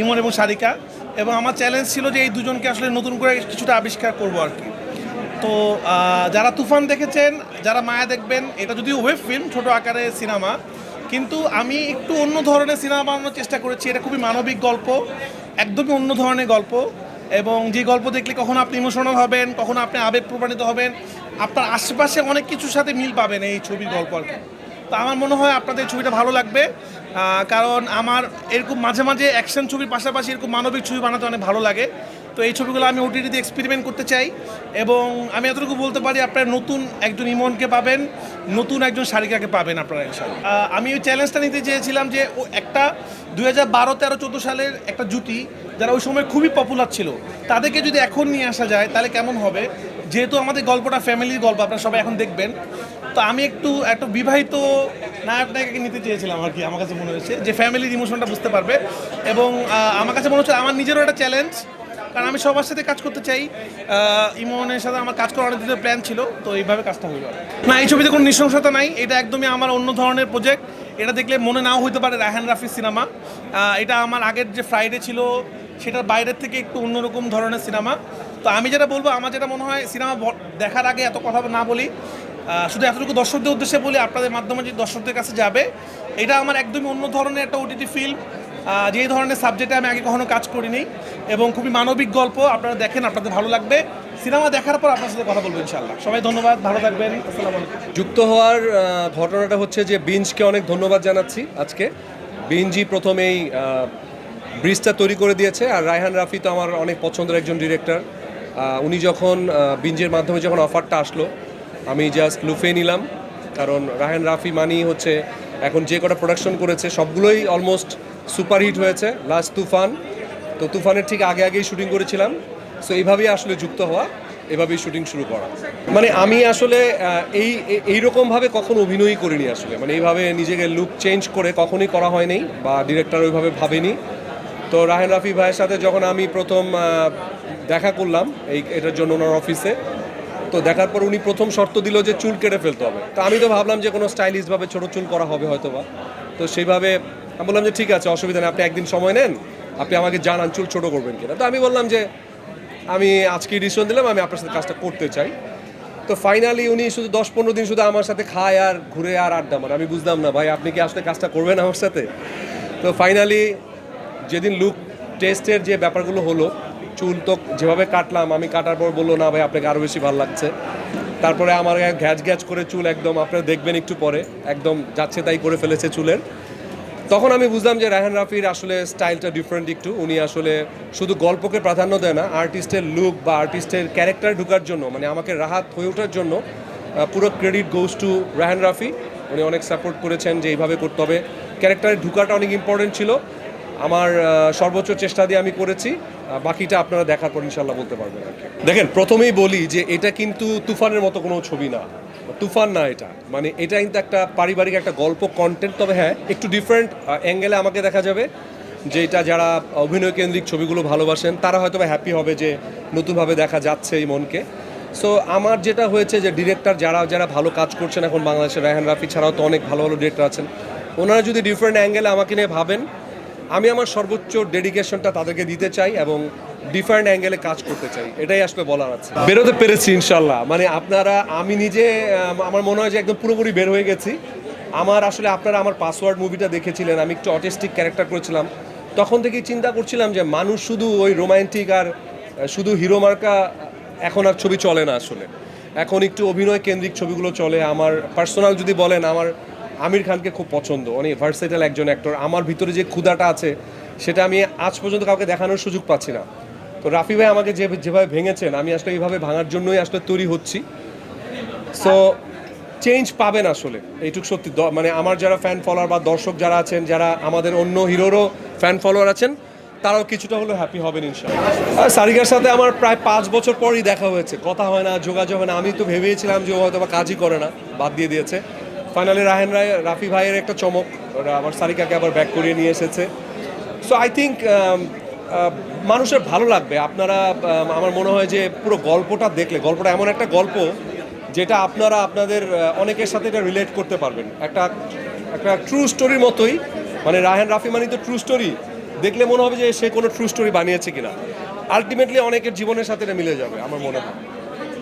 ইমন এবং সারিকা। এবং আমার চ্যালেঞ্জ ছিল যে এই দুজনকে আসলে নতুন করে কিছুটা আবিষ্কার করব আর কি। তো যারা তুফান দেখেছেন, যারা মায়া দেখবেন, এটা যদিও ওয়েব ফিল্ম, ছোট আকারে সিনেমা, কিন্তু আমি একটু অন্য ধরনের সিনেমা বানানোর চেষ্টা করেছি। এটা খুবই মানবিক গল্প, একদমই অন্য ধরনের গল্প। এবং যে গল্প দেখলে কখনো আপনি ইমোশনাল হবেন, কখনো আপনি আবেগ প্রমাণিত হবেন, আপনার আশেপাশে অনেক কিছুর সাথে মিল পাবেন এই ছবির গল্প আর কি। তো আমার মনে হয় আপনাদের ছবিটা ভালো লাগবে। কারণ আমার এরকম মাঝে মাঝে অ্যাকশন ছবির পাশাপাশি এরকম মানবিক ছবি বানাতে অনেক ভালো লাগে। তো এই ছবিগুলো আমি ওটিটিতে এক্সপেরিমেন্ট করতে চাই এবং আমি এতটুকু বলতে পারি আপনারা নতুন একজন ইমনকে পাবেন, নতুন একজন সারিকাকে পাবেন আপনারা আমি ওই চ্যালেঞ্জটা নিতে চেয়েছিলাম যে ও একটা দুই হাজার বারো, তেরো, চোদ্দ সালের একটা জুটি যারা ওই সময় খুবই পপুলার ছিল, তাদেরকে যদি এখন নিয়ে আসা যায় তাহলে কেমন হবে? যেহেতু আমাদের গল্পটা ফ্যামিলির গল্প, আপনারা সবাই এখন দেখবেন। তো আমি একটু, একটা বিবাহিত নায়ক নায়িকাকে নিতে চেয়েছিলাম আর কি, আমার কাছে মনে হয়েছে। যে ফ্যামিলির ইমোশনটা বুঝতে পারবে। এবং আমার কাছে মনে হচ্ছে আমার নিজেরও একটা চ্যালেঞ্জ কারণ আমি সবার সাথে কাজ করতে চাই। ইমনের সাথে আমার কাজ করার অনেক দিনের প্ল্যান ছিল, তো এইভাবে কাজটা হইল না, এই ছবিতে কোনো নৃশংসতা নাই, এটা একদমই আমার অন্য ধরনের প্রজেক্ট এটা দেখলে মনে নাও হইতে পারে রায়হান রাফির সিনেমা এটা আমার আগের যে ফ্রাইডে ছিল, সেটার বাইরের থেকে একটু অন্যরকম ধরনের সিনেমা তো আমি যেটা বলব, আমার যেটা মনে হয় সিনেমা দেখার আগে এত কথা না বলি। শুধু এতটুকু দর্শকদের উদ্দেশ্যে বলি, আপনাদের মাধ্যমে যে দর্শকদের কাছে যাবে, এটা আমার একদমই অন্য ধরনের একটা ওটিটি ফিল্ম যেই ধরনের সাবজেক্টে আমি আগে কখনো কাজ করিনি, এবং খুবই মানবিক গল্প, আপনারা দেখেন, আপনাদের ভালো লাগবে। সিনেমা দেখার পর আপনার সাথে কথা বলব ইনশাল্লাহ সবাই ধন্যবাদ, ভালো থাকবেন যুক্ত হওয়ার ঘটনাটা হচ্ছে যে বিঞ্জকে অনেক ধন্যবাদ জানাচ্ছি আজকে। বিঞ্জি প্রথমেই ব্রিজটা তৈরি করে দিয়েছে, আর রায়হান রাফি তো আমার অনেক পছন্দের একজন ডিরেক্টর উনি যখন বিঞ্জের মাধ্যমে যখন অফারটা আসলো আমি জাস্ট লুফে নিলাম, কারণ রায়হান রাফি মানি হচ্ছে এখন যে কটা প্রোডাকশন করেছে, সবগুলোই অলমোস্ট সুপারহিট হয়েছে লাস্ট তুফান। তো তুফানের ঠিক আগে আগেই শুটিং করেছিলাম সো এইভাবেই আসলে যুক্ত হওয়া, এভাবেই শুটিং শুরু করা। মানে আমি আসলে এই এই- এইরকমভাবে কখনো অভিনয়ই করিনি আসলে। মানে এইভাবে নিজেকে লুক চেঞ্জ করে কখনোই করা হয়নি, বা ডিরেক্টর ওইভাবে ভাবেনি। তো রাহেন রাফি ভাইয়ের সাথে যখন আমি প্রথম দেখা করলাম, এই, এটার জন্য ওনার অফিসে তো দেখার পর উনি প্রথম শর্ত দিল যে চুল কেটে ফেলতে হবে। তো আমি তো ভাবলাম যে কোনো স্টাইলিশভাবে ছোটো চুল করা হবে হয়তো বা তো সেইভাবে আমি বললাম যে ঠিক আছে, অসুবিধা নেই, আপনি একদিন সময় নেন, আপনি আমাকে জানান চুল ছোটো করবেন কিনা। তো আমি বললাম যে আমি আজকে ডিসিশন দিলাম, আমি আপনার সাথে কাজটা করতে চাই। তো ফাইনালি উনি শুধু দশ পনেরো দিন শুধু আমার সাথে খায় আর ঘুরে আর আড্ডা মারে। আমি বুঝলাম না, ভাই, আপনি কি আসলে কাজটা করবেন আমার সাথে? তো ফাইনালি যেদিন লুক টেস্টের যে ব্যাপারগুলো হলো চুল তো যেভাবে কাটলাম, আমি কাটার পর বলল, না ভাই, আপনাকে আরও বেশি ভালো লাগছে। তারপরে আমার ঘ্যাচ ঘ্যাচ করে চুল একদম, আপনারা দেখবেন একটু পরে, একদম যাচ্ছে তাই করে ফেলেছে চুলের। তখন আমি বুঝলাম যে রায়হান রাফির আসলে স্টাইলটা ডিফারেন্ট একটু। উনি আসলে শুধু গল্পকে প্রাধান্য দেয় না আর্টিস্টের লুক বা আর্টিস্টের ক্যারেক্টার ঢুকার জন্য মানে আমাকে রাহাত হয়ে ওঠার জন্য পুরো credit goes to Raihan Rafi. উনি অনেক সাপোর্ট করেছেন যে এইভাবে করতে হবে। ক্যারেক্টারের ঢুকাটা অনেক ইম্পর্টেন্ট ছিল। আমার সর্বোচ্চ চেষ্টা দিয়ে আমি করেছি। বাকিটা আপনারা দেখার পর ইনশাল্লাহ বলতে পারবেন আর দেখেন, প্রথমেই বলি যে এটা কিন্তু তুফানের মতো কোনো ছবি না। তুফান না এটা। মানে এটা কিন্তু একটা পারিবারিক একটা গল্প কন্টেন্ট তবে হ্যাঁ একটু ডিফারেন্ট অ্যাঙ্গেলে আমাকে দেখা যাবে যে এটা যারা অভিনয় কেন্দ্রিক ছবিগুলো ভালোবাসেন, তারা হয়তো হ্যাপি হবে যে নতুনভাবে দেখা যাচ্ছে এই মনকে। সো আমার যেটা হয়েছে যে ডিরেক্টর যারা যারা ভালো কাজ করছেন এখন বাংলাদেশের রায়হান রাফি ছাড়াও তো অনেক ভালো ভালো ডিরেক্টর আছেন, ওনারা যদি ডিফারেন্ট অ্যাঙ্গেলে আমাকে নিয়ে ভাবেন আমি আমার সর্বোচ্চ ডেডিকেশনটা তাদেরকে দিতে চাই এবং ডিফারেন্ট অ্যাঙ্গেলে কাজ করতে চাই। এটাই আসলে বলার আছে। বেরোতে পেরেছি ইনশাল্লাহ মানে আপনারা, আমি নিজে আমার মনে হয় যে একদম পুরোপুরি বের হয়ে গেছি। আমার আসলে আপনারা আমার পাসওয়ার্ড মুভিটা দেখেছিলেন, আমি একটু অটিস্টিক ক্যারেক্টার করেছিলাম। তখন থেকেই চিন্তা করছিলাম যে মানুষ শুধু ওই রোমান্টিক আর শুধু হিরো মার্কা এখন আর ছবি চলে না আসলে। এখন একটু অভিনয় কেন্দ্রিক ছবিগুলো চলে। আমার পার্সোনাল যদি বলেন, আমার আমির খানকে খুব পছন্দ। উনি ভার্সেটাল একজন অ্যাক্টর আমার ভিতরে যে ক্ষুধাটা আছে, সেটা আমি আজ পর্যন্ত কাউকে দেখানোর সুযোগ পাচ্ছি না। তো রাফি ভাই আমাকে যে যেভাবে ভেঙেছেন, আমি আসলে এইভাবে ভাঙার জন্যই আসলে তৈরি হচ্ছি। সো চেঞ্জ পাবেন আসলে। এইটুক সত্যি। মানে আমার যারা ফ্যান ফলোয়ার বা দর্শক যারা আছেন, যারা আমাদের অন্য হিরোরও ফ্যান ফলোয়ার আছেন, তারাও কিছুটা হলেও হ্যাপি হবেন ইনশাল্লাহ আর সারিকার সাথে আমার প্রায় পাঁচ বছর পরই দেখা হয়েছে। কথা হয় না, যোগাযোগ হয় না। আমি তো ভেবেছিলাম যে ও হয়তো বা কাজই করে না, বাদ দিয়ে দিয়েছে। ফাইনালি রাহেন রায় রাফি ভাইয়ের একটা চমক। ওরা আমার সারিকাকে আবার ব্যাক করিয়ে নিয়ে এসেছে। সো আই থিঙ্ক মানুষের ভালো লাগবে। আপনারা um, আমার মনে হয় যে পুরো গল্পটা দেখলে গল্পটা এমন একটা গল্প যেটা আপনারা আপনাদের অনেকের সাথে এটা রিলেট করতে পারবেন। একটা একটা ট্রু স্টোরির মতোই মানে রায়হান রাফি মানি তো ট্রু স্টোরি দেখলে মনে হবে যে সে কোনো ট্রু স্টোরি বানিয়েছে কিনা। আলটিমেটলি অনেকের জীবনের সাথে এটা মিলে যাবে আমার মনে হয়।